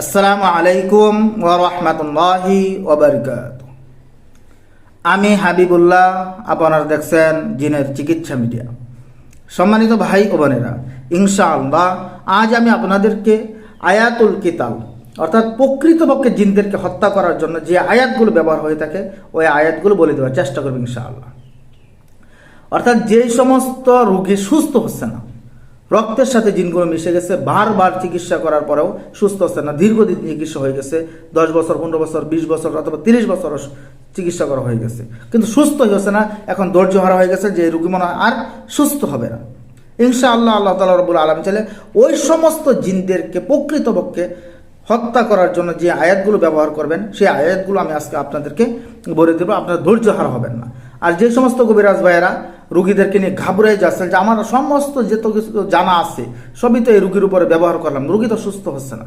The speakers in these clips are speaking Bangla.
আসসালামু আলাইকুম ওরহমতুল্লাহি ওবরকাত আমি হাবিবুল্লাহ, আপনারা দেখছেন জিনের চিকিৎসা মিডিয়া। সম্মানিত ভাই ও বোনেরা, ইনশাআল্লাহ আজ আমি আপনাদেরকে আয়াতুল কিতাল, অর্থাৎ প্রকৃতপক্ষে জিনদেরকে হত্যা করার জন্য যে আয়াতগুলো ব্যবহার হয়ে থাকে, ওই আয়াতগুলো বলে দেওয়ার চেষ্টা করব ইনশাআল্লাহ। অর্থাৎ যেই সমস্ত রোগী সুস্থ হচ্ছে না রক্তের সাথে জিনগুলো মিশে গেছে, বারবার চিকিৎসা করার পরেও সুস্থ হচ্ছে না, দীর্ঘদিন চিকিৎসা হয়ে গেছে, দশ বছর, পনেরো বছর, বিশ বছর অথবা তিরিশ বছর চিকিৎসা করা হয়ে গেছে। কিন্তু সুস্থ হচ্ছে না, এখন ধৈর্য হারা হয়ে গেছে যে রুগী মনে আর সুস্থ হবে না। ইনশা আল্লাহ আল্লাহ তালা রবুল আলম চাইলে ওই সমস্ত জিনদেরকে প্রকৃতপক্ষে হত্যা করার জন্য যে আয়াতগুলো ব্যবহার করবেন, সেই আয়াতগুলো আমি আজকে আপনাদেরকে বলে দেবো, আপনার ধৈর্য হারা হবেন না। আর যে সমস্ত কবিরাজ ভাইয়েরা রুগীদেরকে নিয়ে ঘাবড়ে যাচ্ছেন যে আমার সমস্ত যেত কিছু জানা আছে, সবই তো এই রুগীর উপরে ব্যবহার করলাম, রুগী তো সুস্থ হচ্ছে না।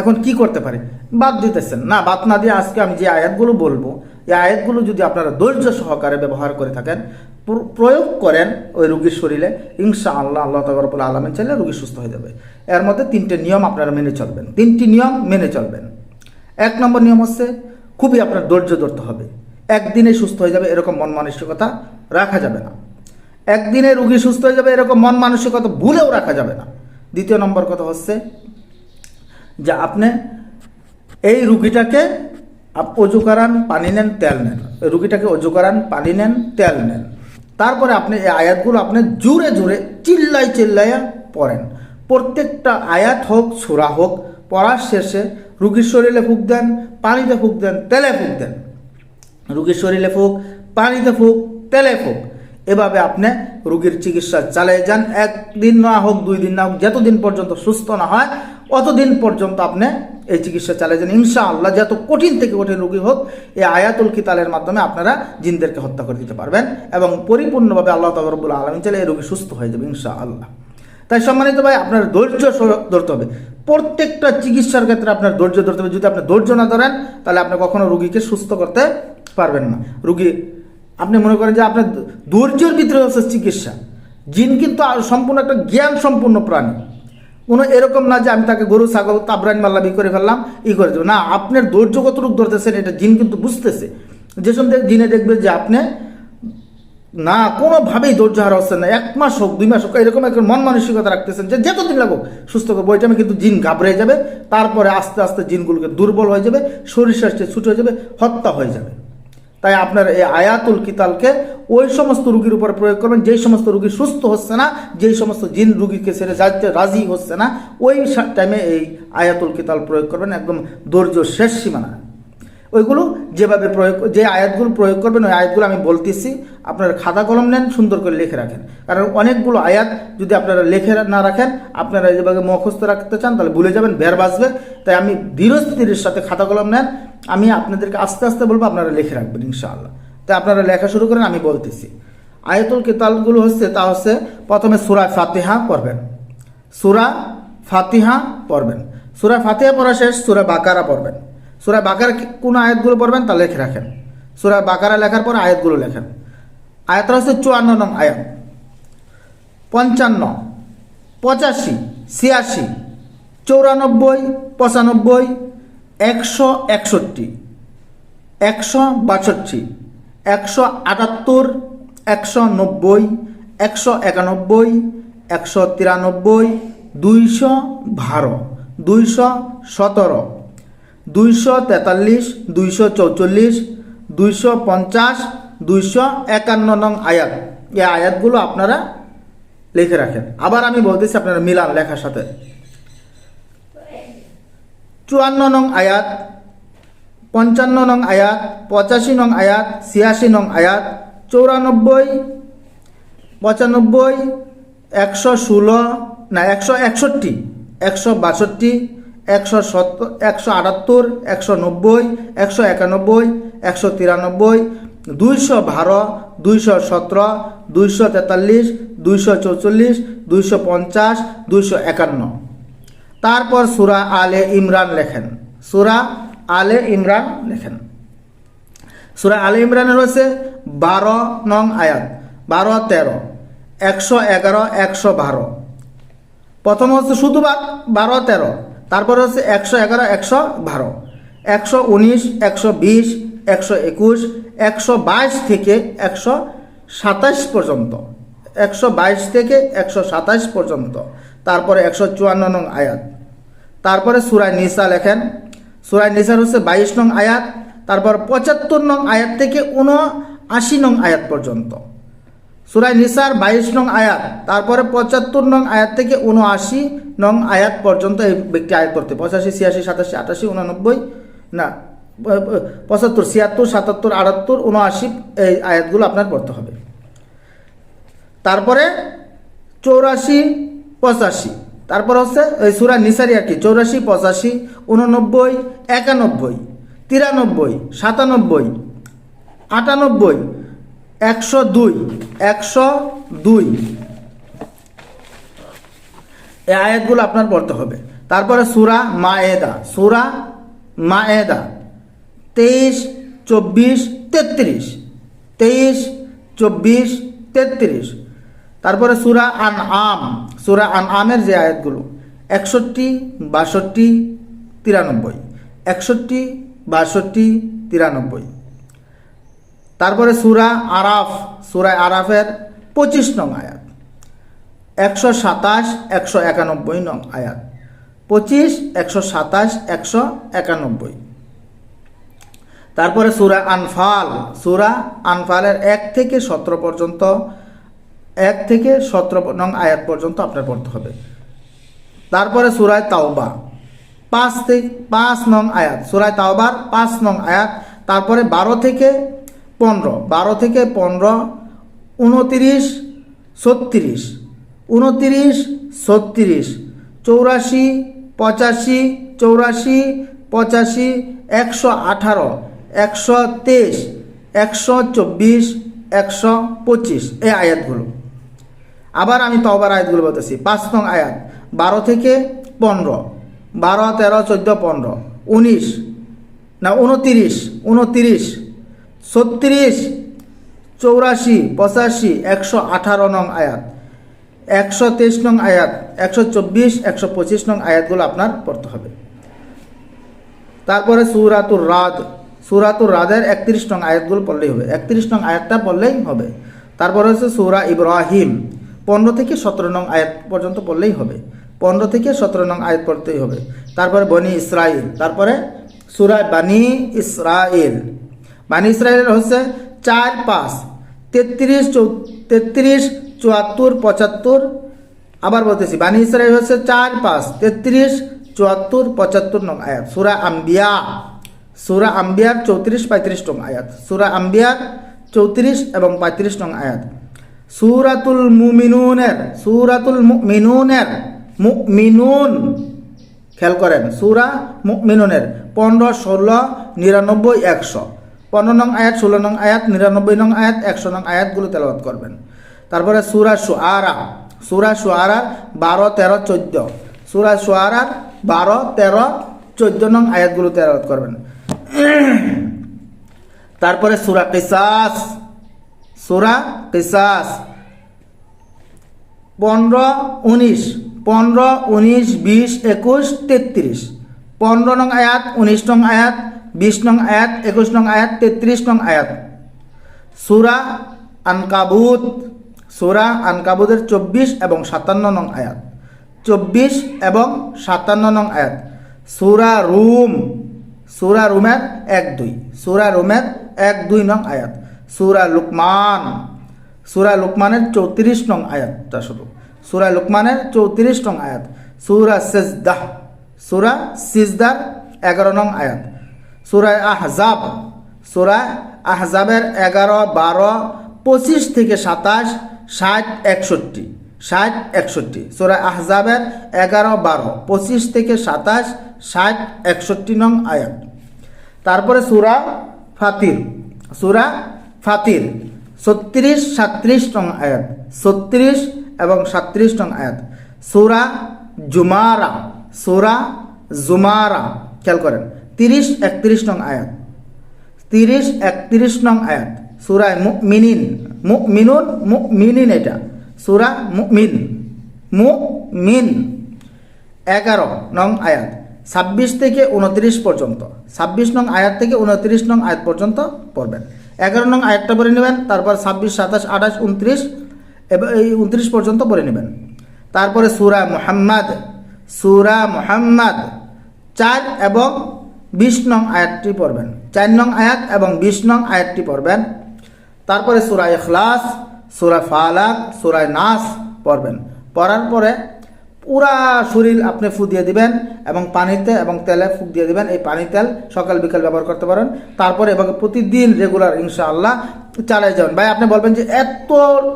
এখন কি করতে পারে? বাদ দিতেছেন। না, বাদ না দিয়ে আজকে আমি যে আয়াতগুলো বলব, এই আয়াতগুলো যদি আপনারা ধৈর্য সহকারে ব্যবহার করে থাকেন প্রয়োগ করেন ওই রুগীর শরীরে ইনশা আল্লাহ আল্লাহ তবরপুল আলমেন চাইলে রুগী সুস্থ হয়ে যাবে। এর মধ্যে তিনটে নিয়ম আপনারা মেনে চলবেন। তিনটি নিয়ম মেনে চলবেন। এক নম্বর নিয়ম হচ্ছে খুবই আপনার ধৈর্য ধরতে হবে। একদিনে সুস্থ হয়ে যাবে এরকম মন মানসিকতা রাখা যাবে না। একদিনে রুগী সুস্থ হয়ে যাবে এরকম মন মানসিকতা ভুলেও রাখা যাবে না। দ্বিতীয় নম্বর কথা হচ্ছে যে আপনি এই রুগীটাকে অজু করান, পানি নেন, তেল নেন। রুগীটাকে অজু করান, পানি নেন, তেল নেন। তারপরে আপনি এই আয়াতগুলো আপনি জুড়ে জুড়ে চিল্লাই চিল্লাইয়া পড়েন। প্রত্যেকটা আয়াত হোক ছোড়া হোক, পড়ার শেষে রুগীর শরীরে ফুক দেন, পানিতে ফুক দেন, তেলে ফুক দেন। রুগীর শরীরে ফুক, পানিতে ফুক, তেলে ফুক, এভাবে আপনি রুগীর চিকিৎসা চালিয়ে যান। একদিন না হোক, দুই দিন না হোক, যতদিন পর্যন্ত সুস্থ না হয়, অতদিন পর্যন্ত আপনি এই চিকিৎসা চালিয়ে যান। ইনশাআল্লাহ, যত কঠিন থেকে কঠিন রুগী হোক, এই আয়াতুল কিতালের মাধ্যমে আপনারা জিনদেরকে হত্যা করে দিতে পারবেন এবং পরিপূর্ণভাবে আল্লাহ তবরবুল আলমিন চাইলে এই রুগী সুস্থ হয়ে যাবে ইনশাআল্লাহ। তাই সম্মানিত ভাই, আপনার ধৈর্য ধরতে হবে। প্রত্যেকটা চিকিৎসার ক্ষেত্রে আপনার ধৈর্য ধরতে হবে। যদি আপনি ধৈর্য না ধরেন, তাহলে আপনি কখনো রুগীকে সুস্থ করতে পারবেন না। রুগী, আপনি মনে করেন যে আপনার ধৈর্যের ভিতরে হচ্ছে চিকিৎসা। জিন কিন্তু সম্পূর্ণ একটা জ্ঞান সম্পূর্ণ প্রাণী। কোনো এরকম না যে আমি তাকে গরু, ছাগল তাবরাইন তাবরান, মাল্লাবি করে ফেললাম, ই করে দেবো। না, আপনার ধৈর্য কতটুকু ধরতেছেন, এটা জিন কিন্তু বুঝতেছে। যেসব জিনে দেখবে যে আপনি না, কোনোভাবেই ধৈর্য হারা হচ্ছে না। এক মাস হোক, দুই মাস হোক, এরকম একটা মন মানসিকতা রাখতেছেন যে যতদিন লাগুক সুস্থ করব ওই টাইমে কিন্তু জিন ঘাবড়ে যাবে, তারপরে আস্তে আস্তে জিনগুলোকে দুর্বল হয়ে যাবে, শরীর স্বাস্থ্যে ছুটে হয়ে যাবে, হত্যা হয়ে যাবে। তাই আপনার এই আয়াতুল কিতালকে ওই সমস্ত রুগীর উপর প্রয়োগ করবেন, যেই সমস্ত রুগী সুস্থ হচ্ছে না, যেই সমস্ত জিন রুগীকে ছেড়ে যাইতে রাজি হচ্ছে না, ওই টাইমে এই আয়াতুল কিতাল প্রয়োগ করবেন, একদম ধৈর্য শেষ সীমানা ওইগুলো যেভাবে প্রয়োগ যে আয়াতগুলো প্রয়োগ করবেন, ওই আয়াতগুলো আমি বলতেছি। আপনারা খাতা কলম নেন, সুন্দর করে লিখে রাখেন। কারণ অনেকগুলো আয়াত যদি আপনারা লিখে না রাখেন, আপনারা যেভাবে মুখস্থ রাখতে চান, তাহলে ভুলে যাবেন, বের বাঁচবে। তাই আমি ধীরস্থিরের সাথে খাতা কলম নেন। আমি আপনাদেরকে আস্তে আস্তে বলব, আপনারা লিখে রাখবেন, ইনশাআল্লাহ। তাই আপনারা লেখা শুরু করেন, আমি বলতেছি। আয়াতুল কিতালগুলো হচ্ছে, তা হচ্ছে প্রথমে সুরা ফাতিহা পড়বেন। সুরা ফাতিহা পড়বেন। সুরা ফাতিহা পড়া শেষ, সুরা বাকারা পড়বেন। সুরা বাকারা কোন আয়াতগুলো পড়বেন তা লিখে রাখেন। সুরা বাকারা লেখার পর আয়াতগুলো লেখেন। আয়াতটা হচ্ছে চুয়ান্ন নং আয়াত। পঞ্চান্ন, পঁচাশি, ছিয়াশি, চৌরানব্বই, পঁচানব্বই, একশো একষট্টি, একশো বাষট্টি, একশো আটাত্তর, একশো নব্বই, একশো একানব্বই, একশো তিরানব্বই, দুইশো বারো, দুইশো সতেরো। দুইশো তেতাল্লিশ, দুইশো চৌচল্লিশ, দুইশো পঞ্চাশ, দুইশো একান্ন নং আয়াত। এই আয়াতগুলো আপনারা লিখে রাখেন। আবার আমি বলতেছি আপনারা মিলান লেখার সাথে। চুয়ান্ন নং আয়াত, পঞ্চান্ন নং আয়াত, পঁচাশি নং আয়াত, ছিয়াশি নং আয়াত, চৌরানব্বই, পঁচানব্বই, একশো ষোলো, না, একশো একষট্টি, একশো বাষট্টি একশো সত্তর, একশো আটাত্তর, একশো নব্বই, একশো একানব্বই, একশো তিরানব্বই, দুইশো বারো, দুইশো সতেরো, দুইশো তেতাল্লিশ, দুইশো চৌচল্লিশ, দুইশো পঞ্চাশ, দুইশো একান্ন। তারপর সুরা আলে ইমরান লেখেন। সুরা আলে ইমরান লেখেন। সুরা আলে ইমরানের রয়েছে বারো নং আয়াত, বারো তেরো, একশো এগারো, একশো বারো। প্রথম হচ্ছে শুধু বারো তেরো। তারপরে হচ্ছে একশো এগারো, একশো বারো, একশো উনিশ, একশো বিশ, একশো একুশ, একশো বাইশ থেকে একশো সাতাশ পর্যন্ত, একশো বাইশ থেকে একশো সাতাশ পর্যন্ত, তারপরে একশো চুয়ান্ন নং আয়াত। তারপরে সুরায় নিসা লেখেন, সুরায় নিসার হচ্ছে বাইশ নং আয়াত, তারপর পঁচাত্তর নং আয়াত থেকে উনআশি নং আয়াত পর্যন্ত। সুরায় নিসার বাইশ নং আয়াত, তারপরে পঁচাত্তর নং আয়াত থেকে উনআশি নং আয়াত পর্যন্ত এই ব্যক্তি আয়াত করতে। পঁচাশি, ছিয়াশি, সাতাশি, আটাশি উনানব্বই না, পঁচাত্তর, ছিয়াত্তর, সাতাত্তর, আটাত্তর উনআশি এই আয়াতগুলো আপনার পড়তে হবে। তারপরে চৌরাশি, পঁচাশি, তারপর হচ্ছে ওই সুরা নিসারি আর কি, চৌরাশি, পঁচাশি উননব্বই একানব্বই, তিরানব্বই, সাতানব্বই, আটানব্বই একশো দুই একশো দুই। এই আয়াতগুলো আপনার পড়তে হবে। তারপরে সুরা মায়েদা সুরা মায়েদা, তেইশ, চব্বিশ, তেত্রিশ, তেইশ, চব্বিশ, তেত্রিশ। তারপরে সুরা আন আম সুরা আন আমের যে আয়াতগুলো, একষট্টি, বাষট্টি, তিরানব্বই, একষট্টি, বাষট্টি, তিরানব্বই। তারপরে সুরা আরাফ, সুরা আরাফের পঁচিশ নং আয়াত, একশো সাতাশ, একশো একানব্বই নং আয়াত, পঁচিশ, একশো সাতাশ, একশো একানব্বই। তারপরে সুরা আনফাল, সুরা আনফালের এক থেকে সতেরো পর্যন্ত, এক থেকে সতেরো নং আয়াত পর্যন্ত আপনার পড়তে হবে। তারপরে সুরায় তাওবা, পাঁচ থেকে পাঁচ নং আয়াত, সুরায় তাওবার পাঁচ নং আয়াত, তারপরে বারো থেকে পনেরো, বারো থেকে পনেরো, উনতিরিশ, ছত্রিশ উনতিরিশ, ছত্রিশ, চৌরাশি, পঁচাশি চৌরাশি, পঁচাশি, একশো আঠারো, একশো তেইশ, একশো চব্বিশ, একশো পঁচিশ। এই আয়াতগুলো। আবার আমি তবার আয়াতগুলো বলতেছি। পাঁচ নং আয়াত। বারো থেকে পনেরো। বারো, তেরো, চোদ্দ, পনেরো। উনিশ। না, উনতিরিশ। উনতিরিশ। ছত্রিশ, চৌরাশি, পঁচাশি, একশো আঠারো নং আয়াত, একশো তেইশ নং আয়াত, একশো চব্বিশ, একশো পঁচিশ নং আয়াতগুলো আপনার পড়তে হবে। তারপরে সুরাতুর রাদ, সুরাতুর রাদের একত্রিশ নং আয়াতগুলো পড়লেই হবে। একত্রিশ নং আয়াতটা পড়লেই হবে। তারপরে হচ্ছে সুরা ইব্রাহিম, পনেরো থেকে সতেরো নং আয়াত পর্যন্ত পড়লেই হবে। পনেরো থেকে সতেরো নং আয়াত পড়তেই হবে। তারপরে বনি ইসরাইল, তারপরে সুরা বানি ইসরাইল। বানি ইসরাইলের হচ্ছে চার পাঁচ, তেত্রিশ চৌ, তেত্রিশ চুয়াত্তর পঁচাত্তর। আবার বলতেছি, বানি ইসরাইল হচ্ছে চার পাঁচ, তেত্রিশ চুয়াত্তর পঁচাত্তর নং আয়াত, সুরা আম্বিয়া। সুরা আম্বিয়ার চৌত্রিশ পঁয়ত্রিশ নং আয়াত, সুরা আম্বিয়ার চৌত্রিশ এবং পঁয়ত্রিশ নং আয়াত। সুরাতুল মুমিনুনের সুরাতুল মুমিনুনের, মুমিনুন, খেয়াল করেন, সুরা মুমিনুনের পনেরো, ষোলো, নিরানব্বই, একশো। পনেরো নং আয়াত, ষোলো নং আয়াত, নিরানব্বই নং আয়াত, একশো নং আয়াতগুলো তেলাওয়াত করবেন। তারপরে সুরা সুআরা সুরা সুআরা বারো, তেরো, চোদ্দ। সুরা সুআরার বারো, তেরো, চোদ্দ নং আয়াতগুলো তেলাওয়াত করবেন। তারপরে সুরা কিসাস। সুরা কিসাস। পনেরো, উনিশ। পনেরো, উনিশ, বিশ, একুশ, তেত্রিশ। পনেরো নং আয়াত, উনিশ নং আয়াত বিশ নং আয়াত একুশ নং আয়াত তেত্রিশ নং আয়াত সুরা আনকাবুত সুরা আনকাবুতের চব্বিশ এবং সাতান্ন নং আয়াত চব্বিশ এবং সাতান্ন নং আয়াত সুরা রুম সুরা রুমের এক দুই সুরা রুমের এক দুই নং আয়াত সুরা লুকমান সুরা লুকমানের চৌত্রিশ নং আয়াতটা শুধু সুরা লুকমানের চৌত্রিশ নং আয়াত সুরা সেজদাহ সুরা সিজদার এগারো নং আয়াত সুরা আহজাব সুরা আহজাবের এগারো, বারো, পঁচিশ থেকে সাতাশ, ষাট, একষট্টি ষাট, একষট্টি। সুরা আহজাবের এগারো, বারো, পঁচিশ থেকে সাতাশ, ষাট, একষট্টি নং আয়াত। তারপরে সুরা ফাতির সুরা ফাতির, ছত্রিশ, সাত্রিশ নং আয়াত, ছত্রিশ এবং সাত্রিশ নং আয়াত। সুরা জুমারা সুরা জুমারা, খেয়াল করেন। তিরিশ একত্রিশ নং আয়াত। তিরিশ একত্রিশ নং আয়াত। সুরায় মিনিন মিনুন মু মিনিন এটা। সুরা মু মিন মু মিন এগারো নং আয়াত। ছাব্বিশ থেকে উনত্রিশ পর্যন্ত। ছাব্বিশ নং আয়াত থেকে উনত্রিশ নং আয়াত পর্যন্ত পড়বেন। এগারো নং আয়াতটা পড়ে নেবেন, তারপর ছাব্বিশ, সাতাশ, আঠাশ, উনত্রিশ, এবং এই উনত্রিশ পর্যন্ত পড়ে নেবেন। তারপরে সুরা মুহাম্মাদ। সুরা মুহাম্মাদ। চার এবং বিশ নং আয়াতটি পড়বেন, চার নং আয়াত এবং বিশ নং আয়াতটি পড়বেন। তারপরে সুরা ইখলাস, সুরা ফালাক, সুরায় নাস পড়বেন। পড়ার পরে পুরা শরীর আপনি ফু দিয়ে দিবেন এবং পানিতে এবং তেলে ফুক দিয়ে দিবেন। এই পানি তেল সকাল, বিকাল ব্যবহার করতে পারেন। তারপরে এবং প্রতিদিন রেগুলার ইনশাআল্লাহ চালিয়ে যাবেন। ভাই, আপনি বলবেন যে এত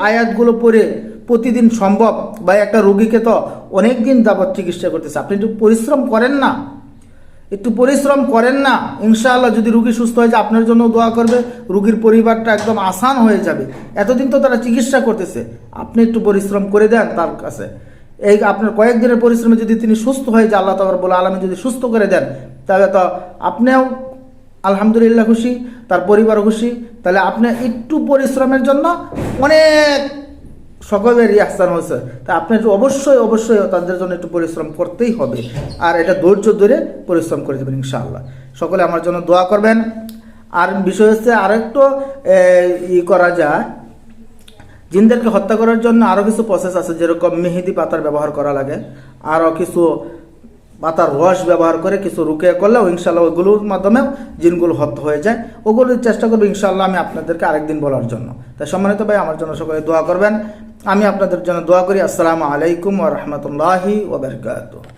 আয়াতগুলো পড়ে প্রতিদিন সম্ভব? বা একটা রোগীকে তো অনেক দিন যাবৎ চিকিৎসা করতেছে। আপনি একটু পরিশ্রম করেন না? একটু পরিশ্রম করেন না, ইনশাআল্লাহ যদি রুগী সুস্থ হয়ে যায় আপনার জন্য দোয়া করবে, রুগীর পরিবারটা একদম আসান হয়ে যাবে। এতদিন তো তারা চিকিৎসা করতেছে, আপনি একটু পরিশ্রম করে দেন তার কাছে। এই আপনার কয়েকদিনের পরিশ্রমে যদি তিনি সুস্থ হয়ে যায়, আল্লাহ তাবার বলে আলমী যদি সুস্থ করে দেন, তাহলে তো আপনিও আলহামদুলিল্লাহ খুশি, তার পরিবারও খুশি, তাহলে আপনি একটু পরিশ্রমের জন্য অনেক সকলের রিয়াকশান হয়েছে। তা আপনি একটু অবশ্যই অবশ্যই তাদের জন্য একটু পরিশ্রম করতেই হবে। আর এটা ধৈর্য ধরে পরিশ্রম করে দেবেন ইনশাআল্লাহ। সকলে আমার জন্য দোয়া করবেন। আর বিষয় হচ্ছে আরেকটু ই করা যায়। জিনদেরকে হত্যা করার জন্য আরও কিছু প্রসেস আছে, যেরকম মেহেদি পাতার ব্যবহার করা লাগে। আরও কিছু পাতার রস ব্যবহার করে কিছু রুকে করলেও ইনশাল্লাহ ওগুলোর মাধ্যমেও জিনগুলো হত্যা হয়ে যায়। ওগুলো চেষ্টা করব ইনশাল্লাহ আমি আপনাদেরকে আরেকদিন বলার জন্য। তাই সম্মানিত ভাই, আমার জন্য সকলে দোয়া করবেন। আমি আপনাদের জন্য দোয়া করি। আসসালামু আলাইকুম ও রহমতুল্লাহি ওয়া বারাকাতুহু।